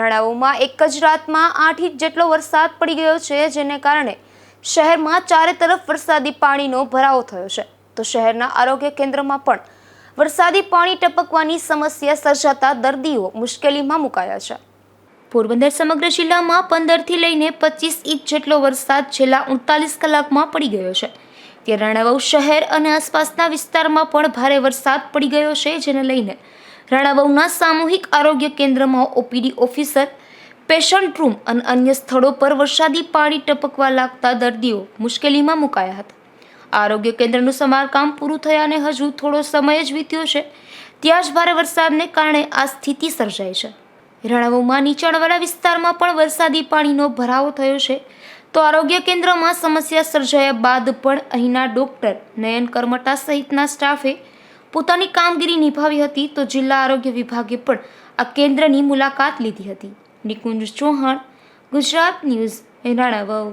રાણાઓમાં એક જ રાતમાં આઠ ઇંચ જેટલો વરસાદ પડી ગયો છે, જેને કારણે શહેરમાં ચારે તરફ વરસાદી પાણીનો ભરાવો થયો છે. તો શહેરના આરોગ્ય કેન્દ્રમાં પણ વરસાદી પાણી ટપકવાની સમસ્યા સર્જાતા દર્દીઓ મુશ્કેલીમાં મુકાયા છે. પોરબંદર સમગ્ર જિલ્લામાં પંદરથી લઈને પચીસ ઇંચ જેટલો વરસાદ છેલ્લા ઉડતાલીસ કલાકમાં પડી ગયો છે. ત્યારે રાણાવાવ શહેર અને આસપાસના વિસ્તારમાં પણ ભારે વરસાદ પડી ગયો છે, જેને લઈને રાણાવાવના સામૂહિક આરોગ્ય કેન્દ્રમાં ઓપીડી ઓફિસર, પેશન્ટ રૂમ અને અન્ય સ્થળો પર વરસાદી પાણી ટપકવા લાગતા દર્દીઓ મુશ્કેલીમાં મુકાયા હતા. આરોગ્ય કેન્દ્રનું સમારકામ પૂરું થયાને હજુ થોડો સમય જ વીત્યો છે. ત્યાં જ ભારે વરસાદને કારણે આ સ્થિતિ સર્જાઈ છે. રણાવામાં નીચાણવાળા વિસ્તારમાં પણ વરસાદી પાણીનો ભરાવો થયો છે. તો આરોગ્ય કેન્દ્રમાં સમસ્યા સર્જાયા બાદ પણ અહીંના ડોક્ટર, નયન કરમટા સહિતના સ્ટાફે પોતાની કામગીરી નિભાવી હતી તો જિલ્લા આરોગ્ય વિભાગે પણ આ કેન્દ્રની મુલાકાત લીધી હતી. નિકુંજ ચૌહાણ, ગુજરાત ન્યૂઝ રાણાવાવ